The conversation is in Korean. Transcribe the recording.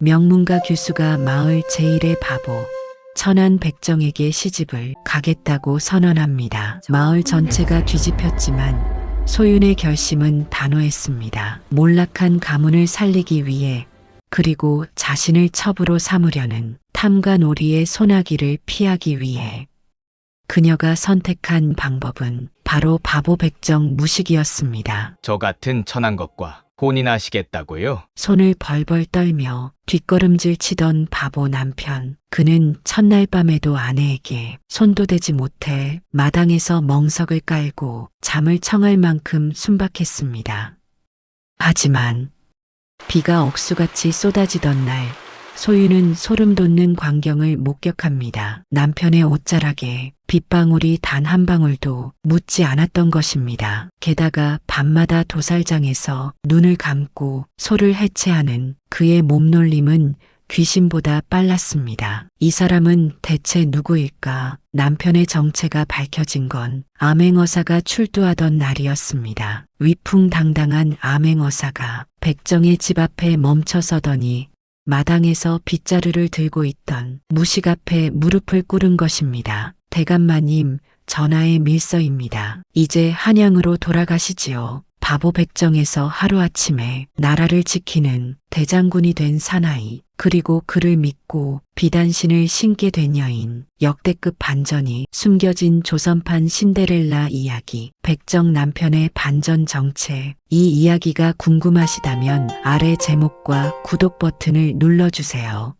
명문가 교수가 마을 제1의 바보 천안 백정에게 시집을 가겠다고 선언합니다. 마을 전체가 뒤집혔지만 소윤의 결심은 단호했습니다. 몰락한 가문을 살리기 위해 그리고 자신을 첩으로 삼으려는 놀이의 소나기를 피하기 위해 그녀가 선택한 방법은 바로 바보 백정 무식이었습니다. 저 같은 천한 것과 혼인하시겠다고요? 손을 벌벌 떨며 뒷걸음질 치던 바보 남편. 그는 첫날 밤에도 아내에게 손도 대지 못해 마당에서 멍석을 깔고 잠을 청할 만큼 순박했습니다. 하지만 비가 억수같이 쏟아지던 날 소유는 소름 돋는 광경을 목격합니다. 남편의 옷자락에 빗방울이 단 한 방울도 묻지 않았던 것입니다. 게다가 밤마다 도살장에서 눈을 감고 소를 해체하는 그의 몸놀림은 귀신보다 빨랐습니다. 이 사람은 대체 누구일까? 남편의 정체가 밝혀진 건 암행어사가 출두하던 날이었습니다. 위풍당당한 암행어사가 백정의 집 앞에 멈춰서더니 마당에서 빗자루를 들고 있던 무식 앞에 무릎을 꿇은 것입니다. 대감마님, 전하의 밀서입니다. 이제 한양으로 돌아가시지요. 바보 백정에서 하루아침에 나라를 지키는 대장군이 된 사나이, 그리고 그를 믿고 비단신을 신게 된 여인, 역대급 반전이 숨겨진 조선판 신데렐라 이야기, 백정 남편의 반전 정체. 이 이야기가 궁금하시다면 아래 제목과 구독 버튼을 눌러주세요.